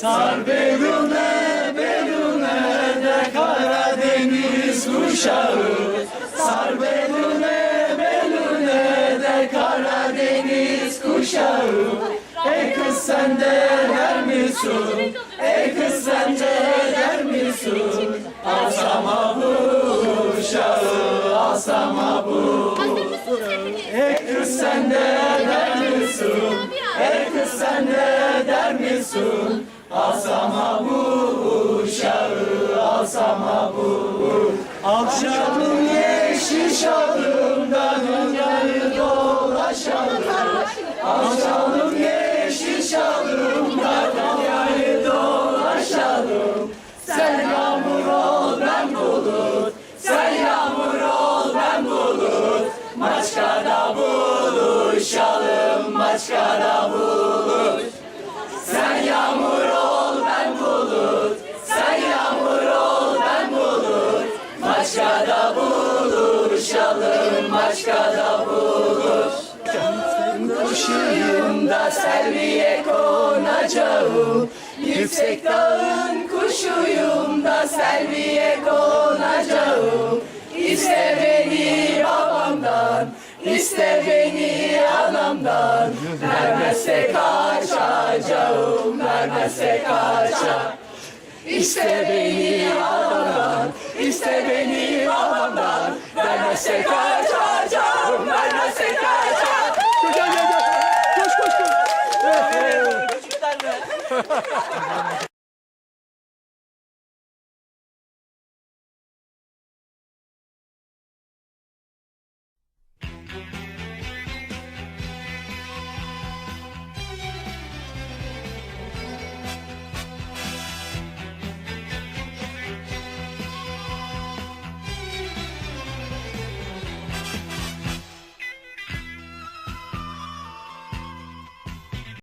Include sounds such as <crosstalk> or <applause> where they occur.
Sar belune belune de Karadeniz kuşağı Sar belune belune de Karadeniz kuşağı Ey kız sen de der misin? Ey kız sen de der misin? Alsama bu uşağı alsama bu Ey kız sen de der misin? Ey kız sen de der misin? Alsama bu uşağı alsama bu Alşalım yeşil şalımda dünyayı dolaşalım Alşalım yeşil şalımda dünyayı dolaşalım Sen yağmur ol ben bulut Sen yağmur ol ben bulut Maçkada buluşalım Maçkada bulut Yüksek dağın kuşuyum da selviye konacağım. İste beni babamdan İste beni anamdan. Vermezse kaçacağım Vermezse kaçacağım. İste beni babamdan İste beni babamdan. Vermezse kaçacağım 감사합니다. <laughs>